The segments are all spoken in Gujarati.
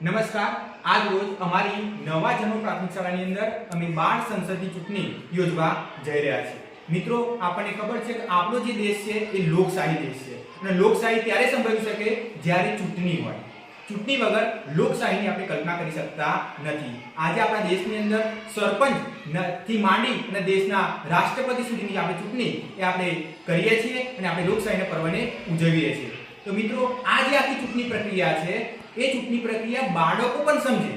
નમસ્કાર, આજ રોજ અમારી નવા જન્મ પ્રાથમિક શાળાની અંદર અમે બાળ સંસદની ચૂંટણી યોજવા જઈ રહ્યા છીએ. મિત્રો, આપણને ખબર છે કે આપણો જે દેશ છે એ લોકશાહી દેશ છે અને લોકશાહી ત્યારે સંભવી શકે જ્યારે ચૂંટણી હોય. ચૂંટણી વગર લોકશાહીની આપણે કલ્પના કરી શકતા નથી. આજે આપણા દેશની અંદર સરપંચથી માંડી અને દેશના રાષ્ટ્રપતિ સુધીની આપણે ચૂંટણી એ આપણે કરીએ છીએ અને આપણે લોકશાહીના પર્વને ઉજવીએ છીએ. તો મિત્રો, આ જે આખી ચૂંટણી પ્રક્રિયા છે, એ ચૂંટણી પ્રક્રિયા બાળકો પણ સમજે.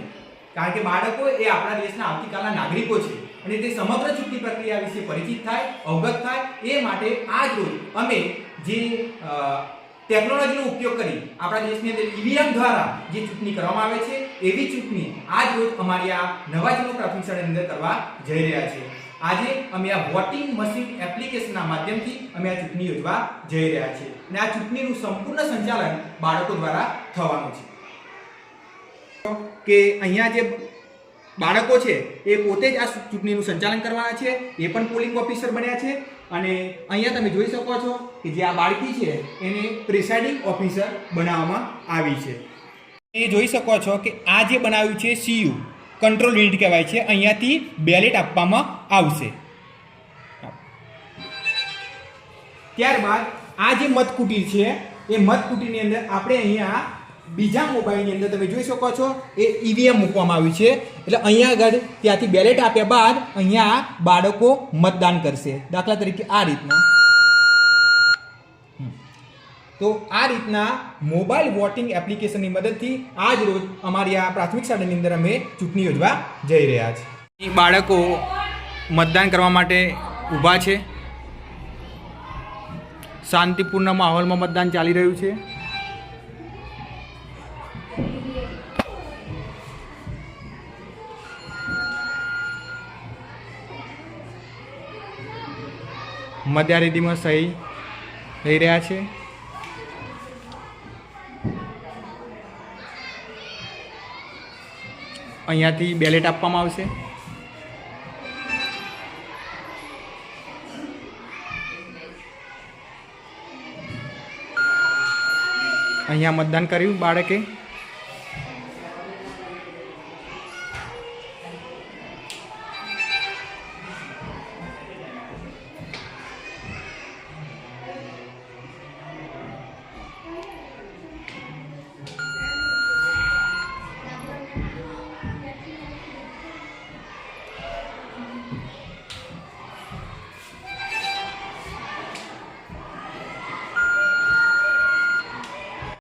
કારણ કે બાળકો એ આપણા દેશના આવતીકાલના નાગરિકો છે અને તે સમગ્ર ચૂંટણી પ્રક્રિયા વિશે પરિચિત થાય, અવગત થાય, એ માટે આજ રોજ અમે જે ટેકનોલોજીનો ઉપયોગ કરી આપણા દેશની અંદર ઈવીએમ દ્વારા જે ચૂંટણી કરવામાં આવે છે, એવી ચૂંટણી આજ રોજ અમારી આ નવા જૂનો પ્રાથમિક અંદર કરવા જઈ રહ્યા છે આજે અમે આ વોટિંગ મશીન એપ્લિકેશનના માધ્યમથી અમે આ ચૂંટણી યોજવા જઈ રહ્યા છીએ. અને આ ચૂંટણીનું સંપૂર્ણ સંચાલન બાળકો દ્વારા થવાનું છે. કે અહીંયા જે બાળકો છે, એ પોતે જ આ ચૂંટણીનું સંચાલન કરવાના છે, એ પણ પોલિંગ ઓફિસર બન્યા છે. અને અહીંયા તમે જોઈ શકો છો કે જે આ બાળકી છે, એને પ્રિસાઇડિંગ ઓફિસર બનાવવામાં આવી છે. એ જોઈ શકો છો કે આ જે બનાવ્યું છે સીયુ કંટ્રોલ યુનિટ કહેવાય છે, અહીંયાથી બેલેટ આપવામાં આવશે. ત્યારબાદ આ જે મતકુટીર છે, એ મતકુટીરની અંદર આપણે અહીંયા બીજા મોબાઈલની અંદર તમે જોઈ શકો છો, એ ઈવીએમ મૂકવામાં આવ્યું છે. એટલે અહીંયા આગળ ત્યાંથી બેલેટ આપ્યા બાદ અહીંયા બાળકો મતદાન કરશે. દાખલા તરીકે આ રીતના. તો આ રીતના મોબાઈલ વોટિંગ એપ્લિકેશનની મદદથી આજ રોજ અમારી આ પ્રાથમિક શાળાની અંદર અમે ચૂંટણી યોજવા જઈ રહ્યા છીએ. બાળકો મતદાન કરવા માટે ઊભા છે. શાંતિપૂર્ણ માહોલમાં મતદાન ચાલી રહ્યું છે. મધ્યારીતિમાં સહી થઈ રહ્યા છે. અહીંયાથી બેલેટ આપવામાં આવશે. અહીંયા મતદાન કર્યું બાળકે?